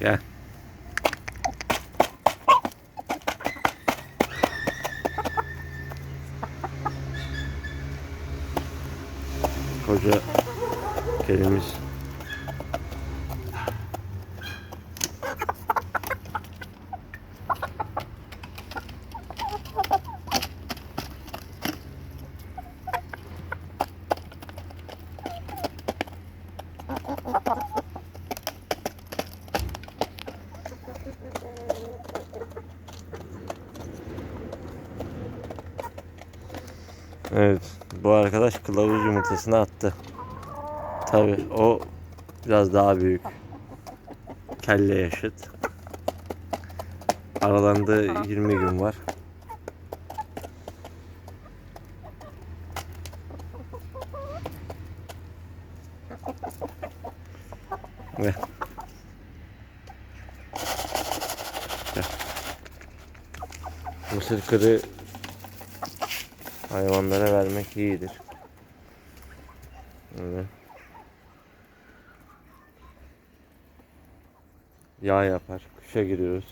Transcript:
Gel. Koca kedimiz. Evet, bu arkadaş kılavuz yumurtasını attı. Tabi o biraz daha büyük. Kelle yaşıt. Aralarında 20 gün var. Ve Gel. Mısır kırı hayvanlara vermek iyidir. Evet. Yağ yapar. Kışa giriyoruz.